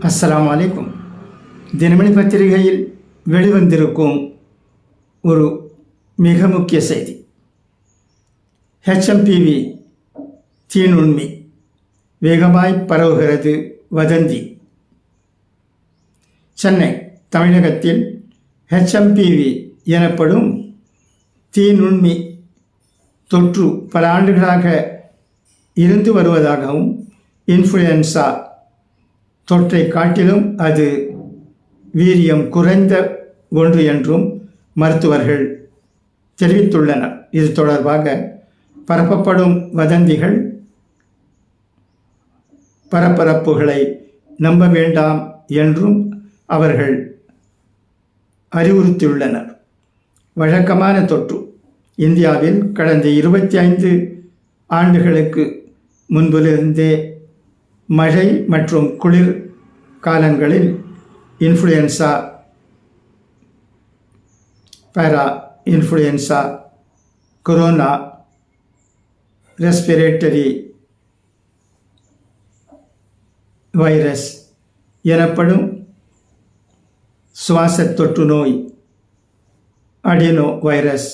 அஸ்லாம் வலைக்கும் தினமணி பத்திரிகையில் வெளிவந்திருக்கும் ஒரு மிக முக்கிய செய்தி. ஹெச்எம்பிவி தீநுண்மை வேகமாய் பரவுகிறது வதந்தி. சென்னை தமிழகத்தில் ஹெச்எம்பிவி எனப்படும் தீநுண்மி தொற்று பல ஆண்டுகளாக இருந்து வருவதாகவும் இன்ஃப்ளூயன்சா தொற்றை காட்டிலும் அது வீரியம் குறைந்த ஒன்று என்றும் மருத்துவர்கள் தெரிவித்துள்ளனர். இது தொடர்பாக பரப்பப்படும் வதந்திகள் பரபரப்புகளை நம்ப வேண்டாம் என்றும் அவர்கள் அறிவுறுத்தியுள்ளனர். வழக்கமான தொற்று இந்தியாவில் கடந்த இருபத்தி ஐந்து ஆண்டுகளுக்கு முன்பிலிருந்தே மழை மற்றும் குளிர் காலங்களில் இன்ஃப்ளூயன்சா பேரா இன்ஃப்ளூயன்சா கொரோனா ரெஸ்பிரேட்டரி வைரஸ் எனப்படும் சுவாச தொற்று நோய் அடினோ வைரஸ்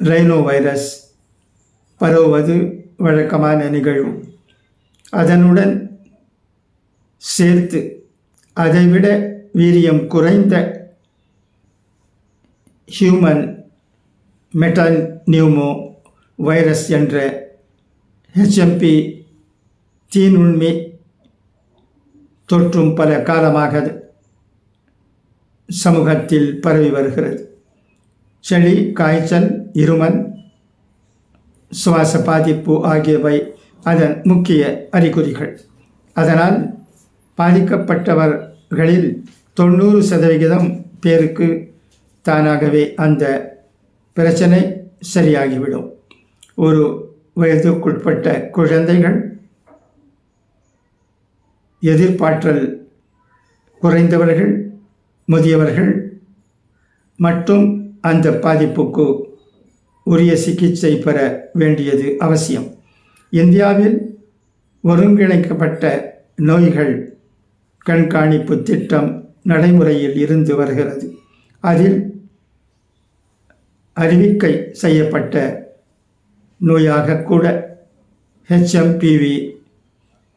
ரைனோ வைரஸ் பரவுவது வழக்கமான நிகழ்வு. அதனுடன் சேர்த்து அதைவிட வீரியம் குறைந்த ஹியூமன் மெட்டால் நியூமோ வைரஸ் என்ற ஹெச்எம்பி தீநுண்மி தொற்றும் பல காலமாக சமூகத்தில் பரவி வருகிறது. செளி காய்ச்சல் இருமல் சுவாச பாதிப்பு ஆகியவை அதன் முக்கிய அறிகுறிகள். அதனால் பாதிக்கப்பட்டவர்களில் தொண்ணூறு சதவிகிதம் பேருக்கு தானாகவே அந்த பிரச்சனை சரியாகிவிடும். ஒரு வயதுக்குட்பட்ட குழந்தைகள் எதிர்ப்பாற்றல் குறைந்தவர்கள் முதியவர்கள் மட்டும் அந்த பாதிப்புக்கு உரிய சிகிச்சை பெற வேண்டியது அவசியம். இந்தியாவில் ஒருங்கிணைக்கப்பட்ட நோய்கள் கண்காணிப்பு திட்டம் நடைமுறையில் இருந்து வருகிறது. அதில் அறிவிக்கை செய்யப்பட்ட நோயாக கூட ஹெச்எம்பிவி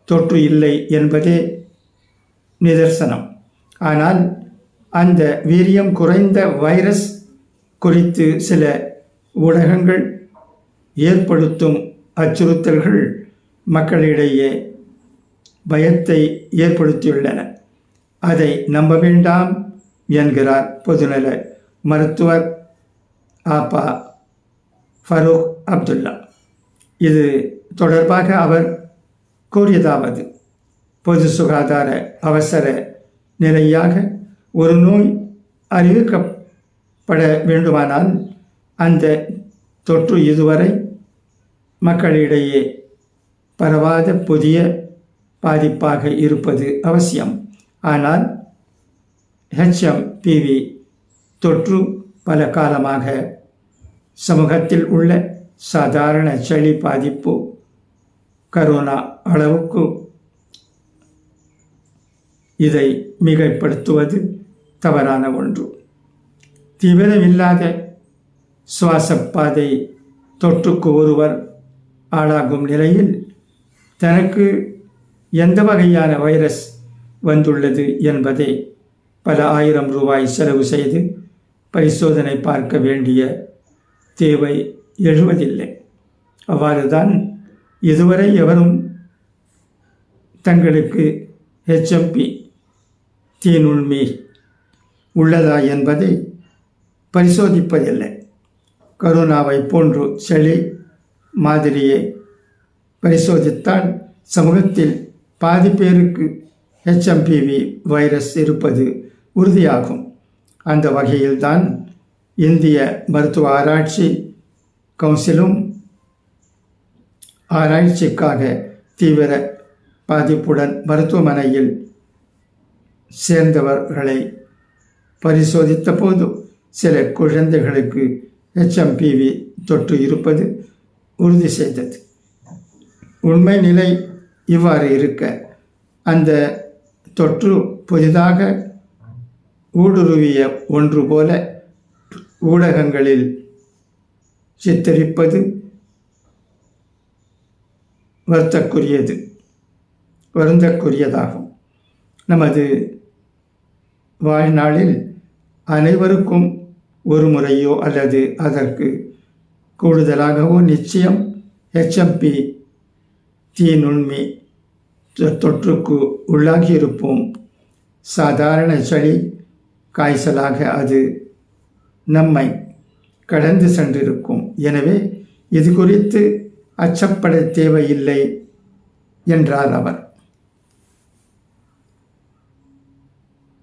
தொற்று இல்லை என்பதே நிதர்சனம். ஆனால் அந்த வீரியம் குறைந்த வைரஸ் குறித்து சில ஊடகங்கள் ஏற்படுத்தும் அச்சுறுத்தல்கள் மக்களிடையே பயத்தை ஏற்படுத்தியுள்ளன. அதை நம்ப வேண்டாம் என்கிறார் பொதுநல மருத்துவர் ஆப்பா ஃபரூக் அப்துல்லா. இது தொடர்பாக அவர் கூறியதாவது பொது சுகாதார அவசர நிலையாக ஒரு நோய் அறிவிக்கப்பட வேண்டுமானால் அந்த தொற்று இதுவரை மக்களிடையே பரவாத புதிய பாதிப்பாக இருப்பது அவசியம். ஆனால் ஹெச்எம்பிவி தொற்று பல காலமாக சமூகத்தில் உள்ள சாதாரண சளி பாதிப்பு கரோனா அளவுக்கு இதை மிகைப்படுத்துவது தவறான ஒன்று. தீவிரமில்லாத சுவாசப்பாதை தொற்றுக்கு ஒருவர் ஆளாகும் நிலையில் தனக்கு எந்த வகையான வைரஸ் வந்துள்ளது என்பதை பல ஆயிரம் ரூபாய் செலவு செய்து பரிசோதனை பார்க்க வேண்டிய தேவை எழுவதில்லை. அவ்வாறுதான் இதுவரை எவரும் தங்களுக்கு ஹெச்எம்பி தீநுண்மி உள்ளதா என்பதை பரிசோதிப்பதில்லை. கரோனாவை போன்று செளி மாதிரியை பரிசோதித்தால் சமூகத்தில் பாதி பேருக்கு ஹெச்எம்பிவி வைரஸ் இருப்பது உறுதியாகும். அந்த வகையில்தான் இந்திய மருத்துவ ஆராய்ச்சி கவுன்சிலும் ஆராய்ச்சிக்காக தீவிர பாதிப்புடன் மருத்துவமனையில் சேர்ந்தவர்களை பரிசோதித்த போது சில குழந்தைகளுக்கு ஹெச்எம்பிவி தொற்று இருப்பது உறுதி செய்தது. உண்மை நிலை இவ்வாறு இருக்க அந்த தொற்று புதிதாக ஊடுருவிய ஒன்று போல ஊடகங்களில் சித்தரிப்பது வருத்தக்குரியது வருந்தக்குரியதாகும் நமது வாழ்நாளில் அனைவருக்கும் ஒரு முறையோ அல்லது அதற்கு கூடுதலாகவோ நிச்சயம் ஹெச்எம்பி தீநுண்மி தொ- தொற்றுக்கு உள்ளாகியிருப்போம். சாதாரண சளி காய்ச்சலாக அது நம்மை கடந்து சென்றிருக்கும். எனவே இது குறித்து அச்சப்பட தேவையில்லை என்றார் அவர்.